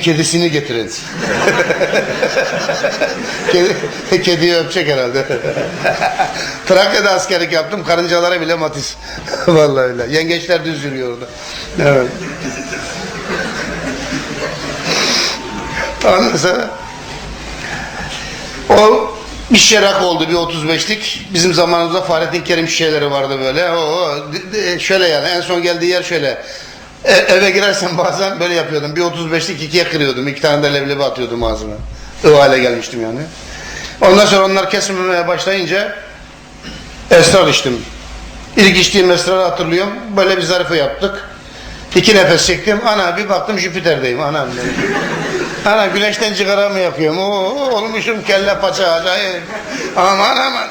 kedisini getirin. Kedi, kediyi öpecek herhalde. Trakya'da askerlik yaptım. Karıncalara bile matiz. Vallahi öyle. Yengeçler düz yürüyor orada. Evet. Ondan sonra o bir şerak oldu bir 35'lik. Bizim zamanımızda Fahrettin Kerim şişeleri vardı böyle. O, şöyle yani en son geldiği yer şöyle. E- eve girersen bazen böyle yapıyordum. Bir 35'lik ikiye kırıyordum. İki tane de leblebi atıyordum ağzıma. O hale gelmiştim yani. Ondan sonra onlar kesilmemeye başlayınca esrar içtim. İlk içtiğim esrarı hatırlıyorum. Böyle bir zarife yaptık. İki nefes çektim. Ana bir baktım Jüpiter'deyim. Anam dedim. Ana güneşten cigara mı yakıyorum? Oo, olmuşum kelle paça acayip. Aman aman.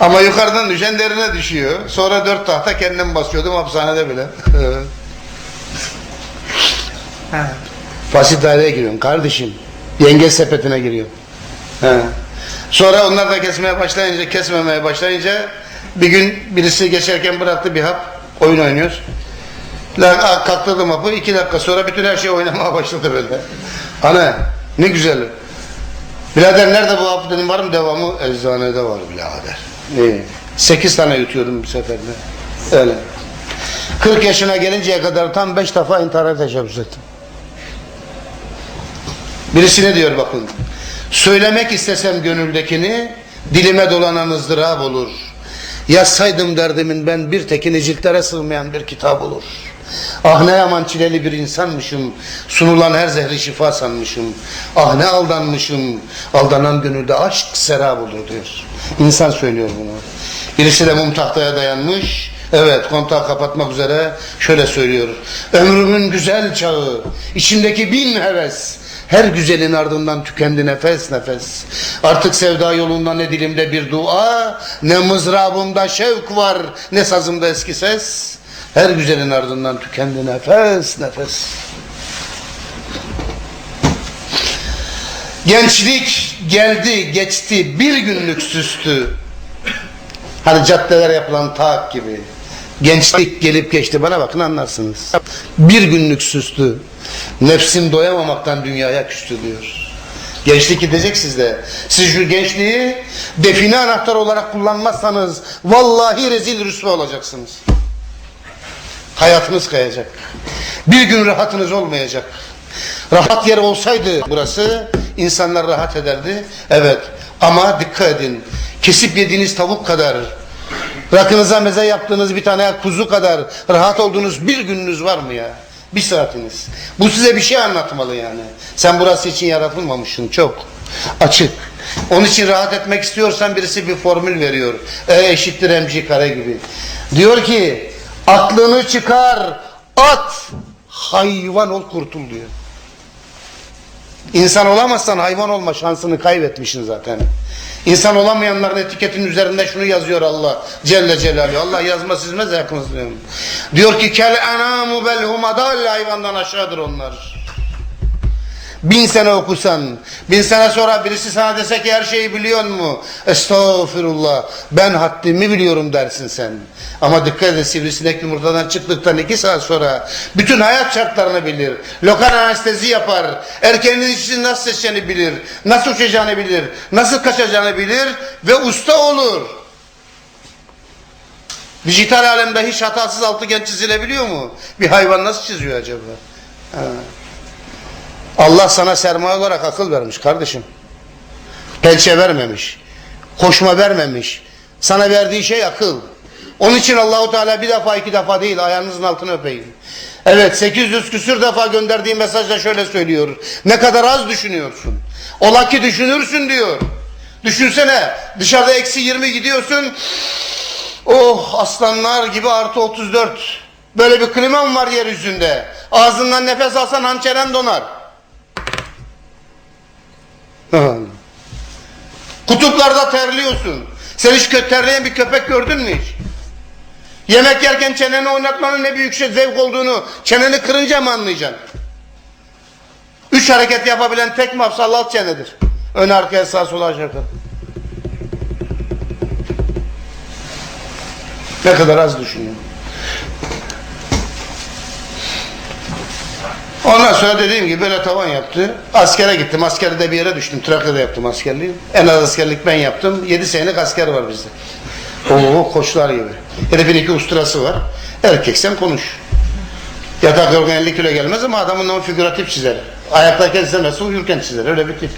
Ama yukarıdan düşen derine düşüyor. Sonra dört tahta kendim basıyordum hapishanede bile. Fasit daireye giriyorsun kardeşim. Yengeç sepetine giriyorsun. He. Sonra onlar da kesmeye başlayınca, kesmemeye başlayınca bir gün birisi geçerken bıraktı bir hap. Oyun oynuyoruz. La, kalktırdım hapı. iki dakika sonra bütün her şey oynamaya başladı böyle. Ana ne güzel. Birader nerede bu hap dedim var mı devamı? Eczanede var birader. İyi. Sekiz tane yutuyordum bir seferde. Öyle. 40 yaşına gelinceye kadar tam beş defa intihara teşebbüs ettim. Birisi ne diyor bakın. Söylemek istesem gönüldekini dilime dolanan ızdırap olur. Yazsaydım derdimin ben bir tekini ciltlere sığmayan bir kitap olur. Ah ne yaman çileli bir insanmışım. Sunulan her zehri şifa sanmışım. Ah ne aldanmışım. Aldanan gönülde aşk serap olur diyor. İnsan söylüyor bunu. Birisi de mum tahtaya dayanmış. Evet kontağı kapatmak üzere şöyle söylüyor. Ömrümün güzel çağı, içimdeki bin heves, her güzelin ardından tükendi nefes nefes. Artık sevda yolunda ne dilimde bir dua, ne mızrabımda şevk var, ne sazımda eski ses. Her güzelin ardından tükendi nefes nefes. Gençlik geldi geçti bir günlük süstü. Hani caddelere yapılan taak gibi. Gençlik gelip geçti bana bakın anlarsınız. Bir günlük süstü. Nefsim doyamamaktan dünyaya küstü diyor. Gençlik gidecek sizde. Siz şu gençliği define anahtar olarak kullanmazsanız vallahi rezil rüsva olacaksınız. Hayatınız kayacak. Bir gün rahatınız olmayacak. Rahat yer olsaydı burası insanlar rahat ederdi. Evet ama dikkat edin. Kesip yediğiniz tavuk kadar rakınıza meze yaptığınız bir tane kuzu kadar rahat olduğunuz bir gününüz var mı ya? Bir saatiniz. Bu size bir şey anlatmalı yani. Sen burası için yaratılmamışsın çok. Açık. Onun için rahat etmek istiyorsan birisi bir formül veriyor. E eşittir mc kare gibi. Diyor ki aklını çıkar at hayvan ol kurtul diyor. İnsan olamazsan hayvan olma şansını kaybetmişsin zaten. İnsan olamayanların etiketinin üzerinde şunu yazıyor Allah Celle Celaluhu. Allah yazma çizmez yakınız diyorum. Diyor ki kel enamu bel humadal hayvandan aşağıdır onlar. Bin sene okusan, bin sene sonra birisi sana dese ki her şeyi biliyor mu? Estağfirullah, ben haddimi biliyorum dersin sen. Ama dikkat edin sivrisinek yumurtadan çıktıktan iki saat sonra bütün hayat şartlarını bilir. Lokal anestezi yapar. Erkeğinin işini nasıl seçeceğini bilir. Nasıl uçacağını bilir. Nasıl kaçacağını bilir ve usta olur. Dijital alemde hiç hatasız altıgen çizilebiliyor mu? Bir hayvan nasıl çiziyor acaba? Ha. Allah sana sermaye olarak akıl vermiş kardeşim. Pençe vermemiş. Koşma vermemiş. Sana verdiği şey akıl. Onun için Allahu Teala bir defa iki defa değil ayağınızın altını öpeyim. Evet 800 küsür defa gönderdiği mesajda şöyle söylüyor. Ne kadar az düşünüyorsun. Ola ki düşünürsün diyor. Düşünsene dışarıda eksi 20 gidiyorsun. Oh aslanlar gibi artı 34. Böyle bir klimam var yeryüzünde. Ağzından nefes alsan hançeren donar. Kutuplarda terliyorsun. Sen hiç terleyen bir köpek gördün mü hiç? Yemek yerken çeneni oynatmanın ne büyük şey zevk olduğunu çeneni kırınca mı anlayacaksın? Üç hareket yapabilen tek mafsal alt çenedir. Ön arkaya sağ sola aşağı. Ne kadar az düşünüyorum. Ondan sonra dediğim gibi böyle tavan yaptı. Askere gittim. Askerde bir yere düştüm. Trakya'da yaptım askerliği. En az askerlik ben yaptım. 7 senelik asker var bizde. Oo koçlar gibi. Herifin iki usturası var. Erkeksen konuş. Yatak yorgan 50 kilo gelmez ama adamın o figüratif çizer. Ayaktayken çizemezse uyurken çizer. Öyle bir tip.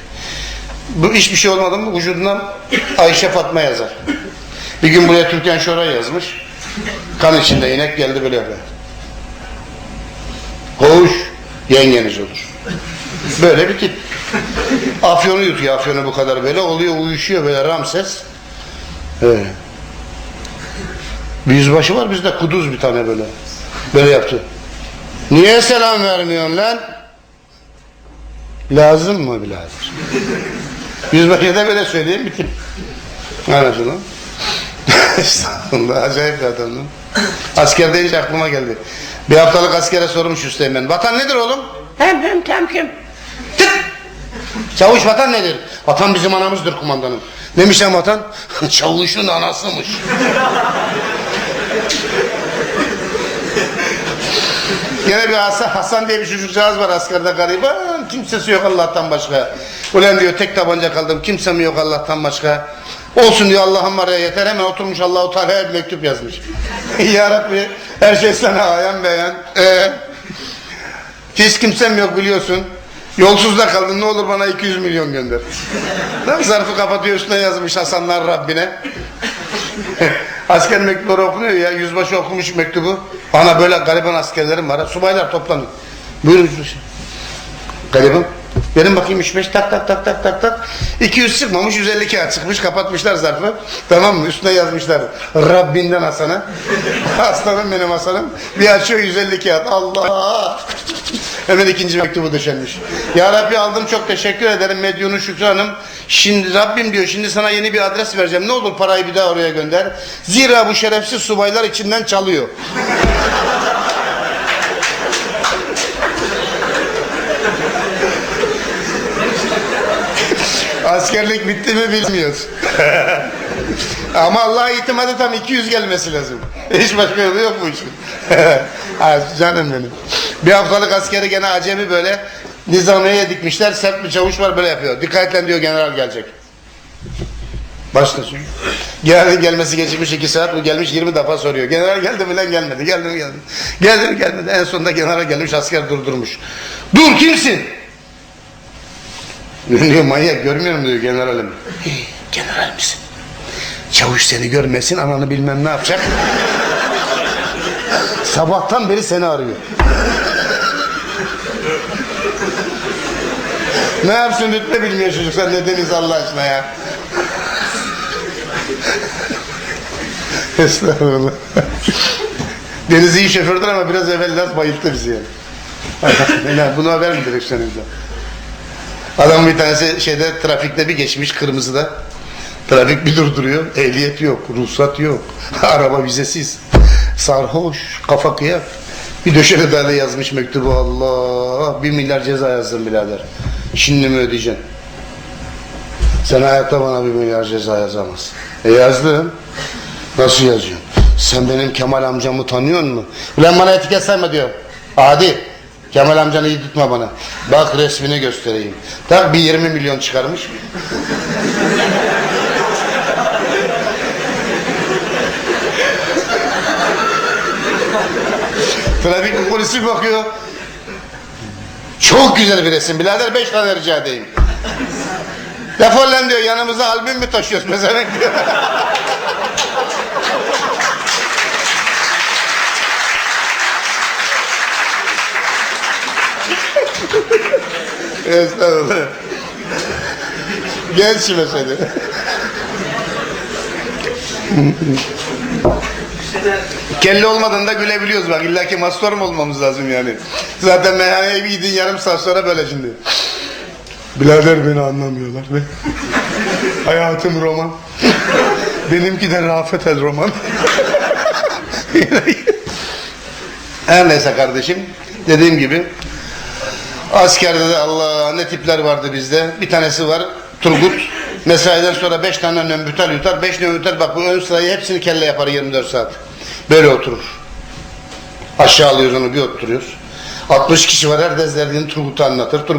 Bu hiçbir şey olmadı mı vücudundan Ayşe Fatma yazar. Bir gün buraya Türkan Şoray yazmış. Kan içinde inek geldi böyle yapıyor. Hoş yengeniz olur. Böyle bir tip. Afyonu yutuyor afyonu bu kadar böyle. Oluyor uyuşuyor böyle Ramses. Öyle. Bir yüzbaşı var bizde kuduz bir tane böyle. Böyle yaptı. Niye selam vermiyorsun lan? Lazım mı birader? Yüzbaşıya da böyle söyleyeyim bitim. Anlaşılan. Estağfurullah acayip bir adamdım. Asker deyince aklıma geldi. Bir haftalık askere sormuş Üsteğmen. Vatan nedir oğlum? Hem hem tem kim? Tık! Çavuş vatan nedir? Vatan bizim anamızdır kumandanım. Demiş lan vatan? Çavuşun anasıymış. Gene bir Hasan, Hasan diye bir çocukcağız var askerde gariban. Kimsesi yok Allah'tan başka. Ulan diyor tek tabanca kaldım. Kimsem yok Allah'tan başka. Olsun diyor Allah'ım var ya yeter. Hemen oturmuş Allahu Teala'ya bir mektup yazmış. ya Rabbi her şey sana ayan beyan. Ee, hiç kimsem yok biliyorsun. Yolsuzda kaldım ne olur bana 200 milyon gönder. Lan zarfı kapatıyor üstüne yazmış Hasanlar Rabbine. Asker mektupları okunuyor ya. Yüzbaşı okumuş mektubu. Bana böyle gariban askerlerim var. Subaylar toplanın. Buyurun yüzbaşı. Gariban. Verin bakayım 3-5 tak tak tak tak tak tak. 200 çıkmamış 150 kağıt çıkmış kapatmışlar zarfı. Tamam mı? Üstüne yazmışlar. Rabbinden Hasan'a. Aslanım benim Hasan'ım. Bir açıyor 150 kağıt. Allah! Hemen ikinci mektubu döşenmiş. Ya Rabbi aldım çok teşekkür ederim Medyun'un Şükrü Hanım. Şimdi Rabbim diyor şimdi sana yeni bir adres vereceğim. Ne olur parayı bir daha oraya gönder. Zira bu şerefsiz subaylar içinden çalıyor. Askerlik bitti mi bilmiyoruz. Ama Allah'a itimadı tam 200 gelmesi lazım. Hiç başka yolu yok bu işin. Canım benim. Bir haftalık askeri gene acemi böyle nizamiye dikmişler. Sert bir çavuş var böyle yapıyor. Dikkatle diyor general gelecek. Başlasın. Generalin gelmesi geçmiş iki saat. Bu gelmiş 20 defa soruyor. General geldi mi lan gelmedi. Geldi mi geldi. mi? Geldi mi gelmedi. En sonunda general gelmiş asker durdurmuş. Dur kimsin? Diyor manyak görmüyor musun diyor generalim. "Hey, General misin? Çavuş seni görmesin ananı bilmem ne yapacak. Sabahtan beri seni arıyor. ne yapsın rütbe bilmiyor çocuk sen ne deniz Allah aşkına ya. Estağfurullah. Deniz iyi şofördür ama biraz evvel Laz bayılttı bizi yani. Bunu haber mi direksiyonumda? Adam bir tanesi şeyde trafikte bir geçmiş kırmızıda. Trafik bir durduruyor. Ehliyet yok, ruhsat yok. Araba vizesiz. Sarhoş, kafa kıyak. Bir döşeli dale yazmış mektubu Allah. Bir milyar ceza yazdım birader. Şimdi mi ödeyeceksin? Sen hayatta bana bir milyar ceza yazamazsın. E yazdım. Nasıl yazıyorsun? Sen benim Kemal amcamı tanıyor musun? Ulan bana etiket sayma diyor. Adi. Kemal amcanı iyi tutma bana. Bak resmini göstereyim. Tak bir 20 milyon çıkarmış. Trafik polisi bakıyor. Çok güzel bir resim. Birader beş tane rica edeyim. Defol lan diyor yanımıza albüm mü taşıyoruz mesela diyor. Estağfurullah. Şimdi seni. Kelle olmadan da gülebiliyoruz bak. İlla ki mastor mu olmamız lazım yani. Zaten meyhaneye bir gidin yarım saat sonra böyle şimdi. Birader beni anlamıyorlar be. Hayatım roman. Benimki de Rafet el roman. Her neyse kardeşim. Dediğim gibi askerde de Allah ne tipler vardı bizde. Bir tanesi var Turgut. Mesaiden sonra beş tane nömbütel yutar. Beş nömbütel bak bu ön sırayı hepsini kelle yapar 24 saat. Böyle oturur. Aşağı alıyoruz onu bir oturuyoruz. 60 kişi var herkes derdini Turgut'a anlatır. Turgut